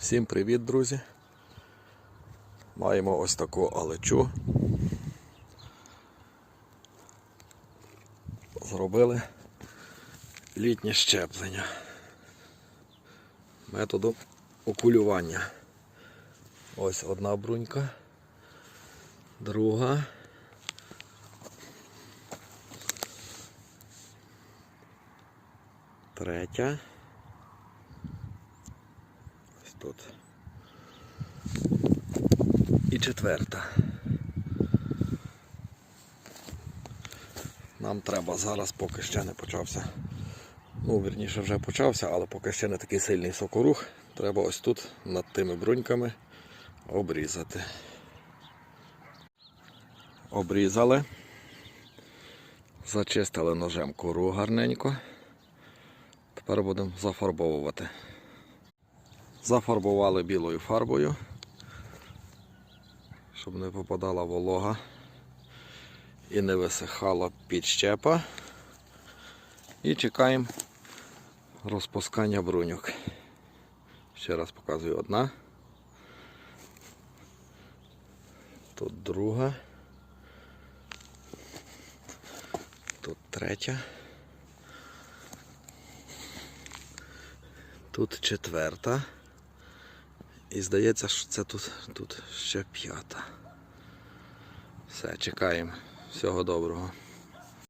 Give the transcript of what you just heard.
Всім привіт, друзі! Маємо ось таку алечу. Зробили літнє щеплення методом окулювання. Ось одна брунька, друга. Третя. Тут. І четверта. Нам треба зараз, поки ще не почався. Ну, вірніше вже почався, але поки ще не такий сильний сокорух, треба ось тут над тими бруньками обрізати. Обрізали. Зачистили ножем кору гарненько. Тепер будемо зафарбовувати. Зафарбували білою фарбою, щоб не попадала волога і не висихала підщепа. І чекаємо розпускання бруньок. Ще раз показую одна. Тут друга. Тут третя. Тут четверта. І здається, що це тут, тут ще п'ята. Все, чекаємо. Всього доброго.